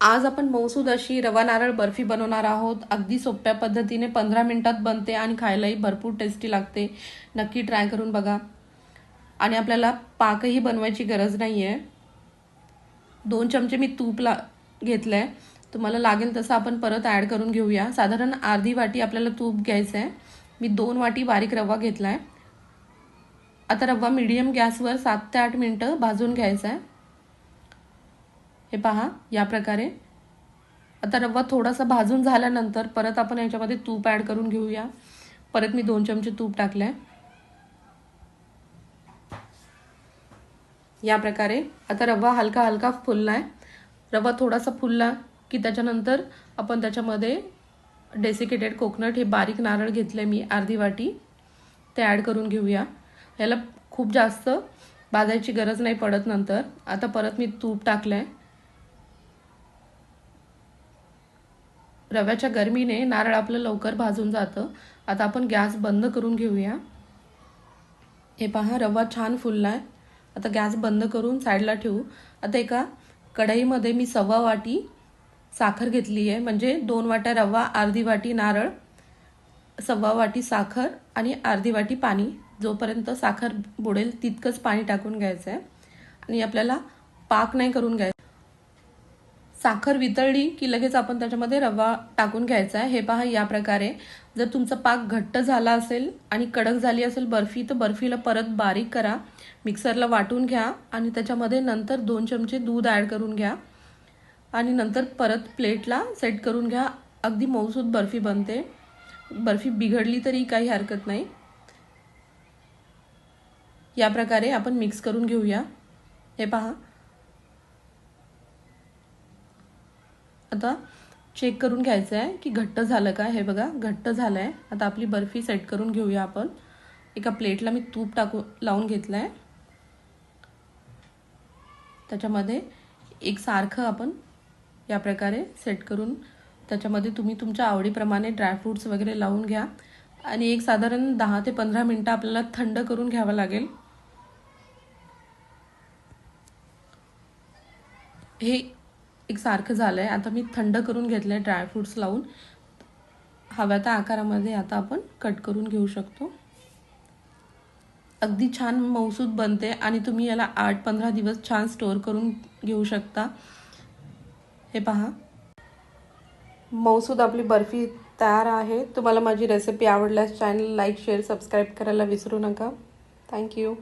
आज आपण मौसूद अशी रवा नारळ बर्फी बनवणार आहोत. अगदी सोप्या पद्धतीने पंधरा मिनिटात बनते आणि खायलाही भरपूर टेस्टी लागते. नक्की ट्राय करून बघा. आणि आपल्याला पाकही बनवायची गरज नाही आहे दोन चमचे मी तूप ला घेतलं आहे तुम्हाला लागेल तसं आपण परत ॲड करून घेऊया. साधारण अर्धी वाटी आपल्याला तूप घ्यायचं आहे मी दोन वाटी बारीक रवा घेतला आहे आता रवा मीडियम गॅसवर सात ते आठ मिनटं भाजून घ्यायचा आहे हे पहा या प्रकारे. आता रवा थोडासा भाजून झाल्यानंतर परत आपण याच्यामध्ये तूप ॲड करून घेऊया. परत मी दोन चमचे तूप टाकलं आहे या प्रकारे. आता रवा हलका हलका फुलला आहे रवा थोडासा फुलला की त्याच्यानंतर आपण त्याच्यामध्ये डेसिकेटेड कोकोनट हे बारीक नारळ घेतले मी अर्धी वाटी. ते ॲड करून घेऊया. याला खूप जास्त भाजायची गरज नाही पडत नंतर. आता परत मी तूप टाकलं आहे रव्याच्या गरमीने नारळ आपलं लवकर भाजून जातं. आता आपण गॅस बंद करून घेऊया. हे पहा रवा छान फुलला आहे आता गॅस बंद करून साईडला ठेवू. आता एका कढईमध्ये मी सव्वा वाटी साखर घेतली आहे म्हणजे दोन वाट्या रवा अर्धी वाटी नारळ सव्वा वाटी साखर आणि अर्धी वाटी पाणी. जोपर्यंत साखर बुडेल तितकंच पाणी टाकून घ्यायचं आहे आणि आपल्याला पाक नाही करून घ्यायचं. साखर वितळली की लगेच आपण त्याच्यामध्ये रवा टाकून घ्यायचा आहे. हे पहा या प्रकारे. जर तुमचा पाक घट्ट झाला असेल आणि कडक झाली असेल बर्फी तर बर्फीला परत बारीक करा. मिक्सरला वाटून घ्या आणि त्याच्यामध्ये नंतर दोन चमचे दूध ॲड करून घ्या. आणि नंतर परत प्लेटला सेट करून घ्या. अगदी मऊसूद बर्फी बनते. बर्फी बिघडली तरी काही हरकत नाही. या प्रकारे आपण मिक्स करून घेऊया. हे पहा आता चेक करून घ्यायचं आहे की घट्ट झालं का? हे बघा घट्ट झालं आहे आता आपली बर्फी सेट करून घेऊया आपण. एका प्लेटला मी तूप टाकू लावून घेतलं आहे त्याच्यामध्ये एक सारखं आपण या प्रकारे सेट करून त्याच्यामध्ये तुम्ही तुमच्या आवडीप्रमाणे ड्रायफ्रूट्स वगैरे लावून घ्या. आणि एक साधारण दहा ते पंधरा मिनटं आपल्याला थंड करून घ्यावं लागेल. हे एक सारखं झालं आहे आता मी थंड करून घेतलं आहे ड्रायफ्रूट्स लावून. हव्या त्या आकारामध्ये आता आपण कट करून घेऊ शकतो. अगदी छान मौसूद बनते आणि तुम्ही याला आठ पंधरा दिवस छान स्टोअर करून घेऊ शकता. हे पहा. मौसूद आपली बर्फी तयार आहे. तुम्हाला माझी रेसिपी आवडल्यास चॅनल लाईक शेअर सबस्क्राईब करायला विसरू नका. थँक्यू